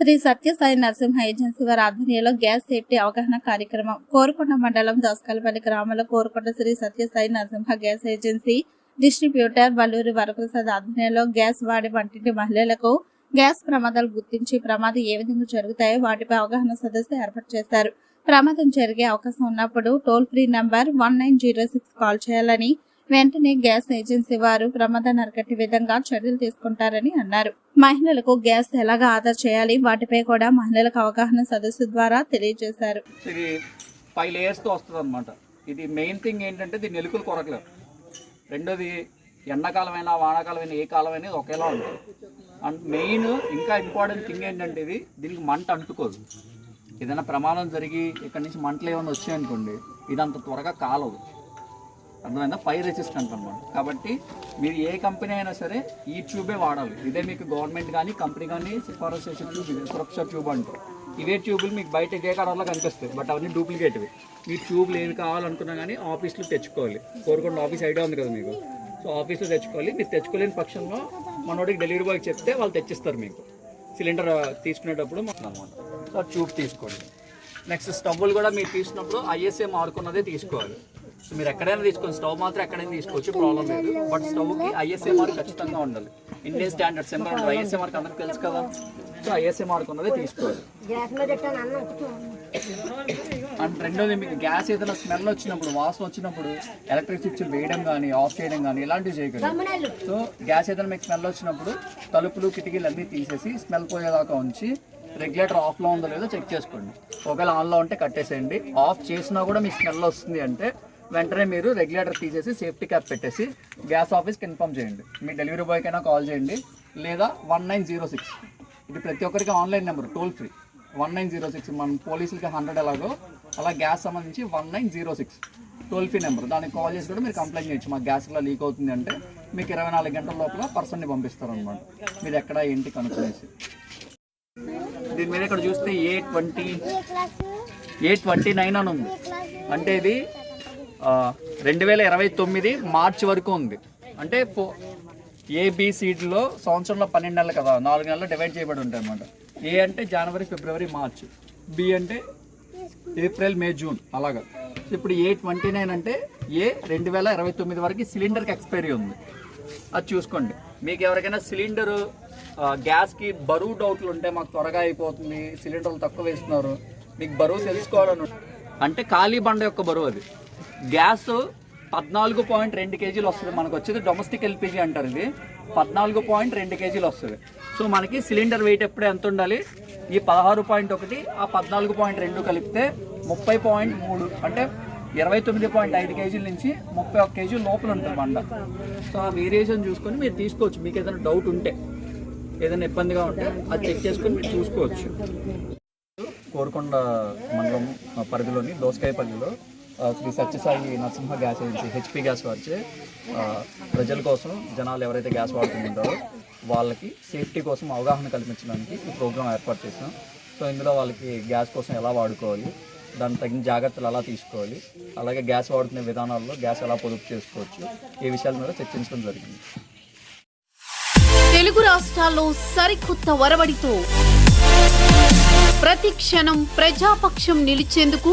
Shri Satyasai Narasimha agency వారి ఆధ్వర్యంలో gas safety అవగాహన కార్యక్రమం కోరుకొండ మండలం దోసకలపల్లి గ్రామంలో Korukonda Sri Satyasai Narasimha gas agency distributor Valluri Varaprasad ఆధ్వర్యంలో గ్యాస్ వాడి వంటింటి మహిళలకు గ్యాస్ ప్రమాదాలు గుర్తించి ప్రమాదం ఏ విధంగా జరుగుతాయో వాటిపై అవగాహన సదస్సు ఏర్పాటు చేశారు. ప్రమాదం జరిగే అవకాశం ఉన్నప్పుడు toll free number one nine zero six call చేయాలని వెంటనే గ్యాస్ ఏజెన్సీ వారు ప్రమాదాన్ని అరికట్టే విధంగా చర్యలు తీసుకుంటారని అన్నారు. మహిళలకు గ్యాస్ ఎలాగా ఆదా చేయాలి? వాటిపై కూడా మహిళలకు అవగాహన సదస్సు ద్వారా తెలియజేశారు. ఇది ఫైవ్ లేయర్స్తో వస్తుంది అనమాట ఇది మెయిన్ థింగ్ ఏంటంటే దీని ఎలుకలు కొరకలేదు రెండోది ఎండాకాలమైనా వానాకాలమైనా ఏ కాలమైనా ఇది ఒకేలా ఉంటుంది. అండ్ మెయిన్ ఇంకా ఇంపార్టెంట్ థింగ్ ఏంటంటే ఇది దీనికి మంట అంటుకోదు. ఏదైనా ప్రమాదం జరిగి ఇక్కడ నుంచి మంటలు ఏమైనా వచ్చాయనుకోండి ఇది అంత త్వరగా కాలదు. అర్థమైందా? ఫైర్ రెసిస్టెంట్ అనమాట కాబట్టి మీరు ఏ కంపెనీ అయినా సరే ఈ ట్యూబే వాడాలి. ఇదే మీకు గవర్నమెంట్ కానీ కంపెనీ కానీ సిఫారసు చేసిన ట్యూబ్ సురక్ష ట్యూబ్ అంటారు. ఇవే ట్యూబులు మీకు బయట ఏ కలర్లో కనిపిస్తాయి బట్ అవన్నీ డూప్లికేట్వి మీ ట్యూబ్లు ఏవి కావాలనుకున్నా కానీ ఆఫీస్లో తెచ్చుకోవాలి. కోరుకొండ ఆఫీస్ ఐడియా ఉంది కదా మీకు? సో ఆఫీస్లో తెచ్చుకోవాలి. మీరు తెచ్చుకోలేని పక్షంలో మనోడికి డెలివరీ బాయ్ చెప్తే వాళ్ళు తెచ్చిస్తారు మీకు. సిలిండర్ తీసుకునేటప్పుడు అనమాట సో ట్యూబ్ తీసుకోండి. నెక్స్ట్ స్టవ్లు కూడా మీరు తీసినప్పుడు ఐఎస్ఏ మార్కున్నదే తీసుకోవాలి. సో మీరు ఎక్కడైనా తీసుకోండి. స్టవ్ మాత్రం ఎక్కడైనా తీసుకోవచ్చు ప్రాబ్లం లేదు. బట్ స్టవ్కి ఐఎస్ఏ మార్క్ ఖచ్చితంగా ఉండాలి. ఇండియన్ స్టాండర్డ్స్ ఉంటారు ఐఎస్ఏ మార్క్ అందరికి తెలుసు కదా. సో ఐఎస్ఏ మార్క్ ఉన్నదే తీసుకోవాలి. అండ్ రెండోది మీకు గ్యాస్ ఏదైనా స్మెల్ వచ్చినప్పుడు వాసన వచ్చినప్పుడు ఎలక్ట్రిక్ స్విచ్ వేయడం కానీ ఆఫ్ చేయడం కానీ ఇలాంటివి చేయకండి. సో గ్యాస్ ఏదైనా మీకు స్మెల్ వచ్చినప్పుడు తలుపులు కిటికీలు అన్నీ తీసేసి స్మెల్ పోయేదాకా ఉంచి రెగ్యులేటర్ ఆఫ్లో ఉందో లేదో చెక్ చేసుకోండి. ఒకవేళ ఆన్లో ఉంటే కట్టేసేయండి. ఆఫ్ చేసినా కూడా మీకు స్మెల్ వస్తుంది అంటే వెంటనే మీరు రెగ్యులేటర్ తీసేసి సేఫ్టీ క్యాప్ పెట్టేసి గ్యాస్ ఆఫీస్కి ఇన్ఫామ్ చేయండి. మీ డెలివరీ బాయ్కైనా కాల్ చేయండి. లేదా వన్ నైన్ జీరో సిక్స్. ఇది ప్రతి ఒక్కరికి online number toll free. One nine zero six. మన పోలీసులకి హండ్రెడ్ ఎలాగో. అలా గ్యాస్ సంబంధించి one nine zero six. Toll free number. దానికి కాల్ చేసి కూడా మీరు కంప్లైంట్ చేయొచ్చు. మా గ్యాస్ ఇలా లీక్ అవుతుంది అంటే మీకు ఇరవై నాలుగు గంటల లోపల పర్సన్ని పంపిస్తారు అనమాట మీరు ఎక్కడ ఏంటి కనుక్కునేసి. దీని మీద ఇక్కడ చూస్తే A twenty A twenty nine అని ఉంది అంటే ఇది రెండు వేల ఇరవై తొమ్మిది మార్చి వరకు ఉంది. అంటే ఫో ఏబిసిడిలో సంవత్సరంలో పన్నెండు నెలలు కదా నాలుగు నెలలు డివైడ్ చేయబడి ఉంటాయి అనమాట ఏ అంటే జనవరి ఫిబ్రవరి మార్చ్ బి అంటే ఏప్రిల్ మే జూన్ అలాగా. ఇప్పుడు ఏ ట్వంటీ నైన్ అంటే ఏ రెండు వేల ఇరవై తొమ్మిది వరకు సిలిండర్కి ఎక్స్పైరీ ఉంది. అది చూసుకోండి. మీకు ఎవరికైనా సిలిండరు గ్యాస్కి బరువు డౌట్లు ఉంటే మాకు త్వరగా అయిపోతుంది సిలిండర్లు తక్కువ వేస్తున్నారు మీకు బరువు తెలుసుకోవాలని అంటే ఖాళీ బండ యొక్క బరువు అది. గ్యాస్ పద్నాలుగు పాయింట్ రెండు కేజీలు వస్తుంది. మనకు వచ్చేది డొమెస్టిక్ ఎల్పిజి అంటారు ఇది పద్నాలుగు పాయింట్ రెండు కేజీలు వస్తుంది. సో మనకి సిలిండర్ వెయిట్ ఎప్పుడు ఎంత ఉండాలి? ఈ పదహారు పాయింట్ ఒకటి ఆ పద్నాలుగు పాయింట్ రెండు కలిపితే ముప్పై పాయింట్ మూడు అంటే ఇరవై తొమ్మిది పాయింట్ ఐదు కేజీల నుంచి ముప్పై ఒక కేజీ లోపల ఉంటుంది బండ. సో ఆ వేరియేషన్ చూసుకొని మీరు తీసుకోవచ్చు. మీకు ఏదైనా డౌట్ ఉంటే ఏదైనా ఇబ్బందిగా ఉంటే అది చెక్ చేసుకొని మీరు చూసుకోవచ్చు. కోరుకొండ మండలం పరిధిలోని దోసకాయ పల్లిలో Sri Satyasai Narasimha gas agency HP gas వారిచే ప్రజల కోసం జనాలు ఎవరైతే గ్యాస్ వాడుతుంటారో వాళ్ళకి సేఫ్టీ కోసం అవగాహన కల్పించడానికి ఈ ప్రోగ్రామ్ ఏర్పాటు చేసాం సో ఇందులో వాళ్ళకి గ్యాస్ కోసం ఎలా వాడుకోవాలి దానికి తగిన జాగ్రత్తలు ఎలా తీసుకోవాలి అలాగే గ్యాస్ వాడుతున్న విధానాల్లో గ్యాస్ ఎలా పొదుపు చేసుకోవచ్చు ఈ విషయాల మీద చర్చించడం జరిగింది. తెలుగు రాష్ట్రాల్లో సరికొత్త వరవడితో ప్రతి క్షణం ప్రజాపక్షం నిలిచేందుకు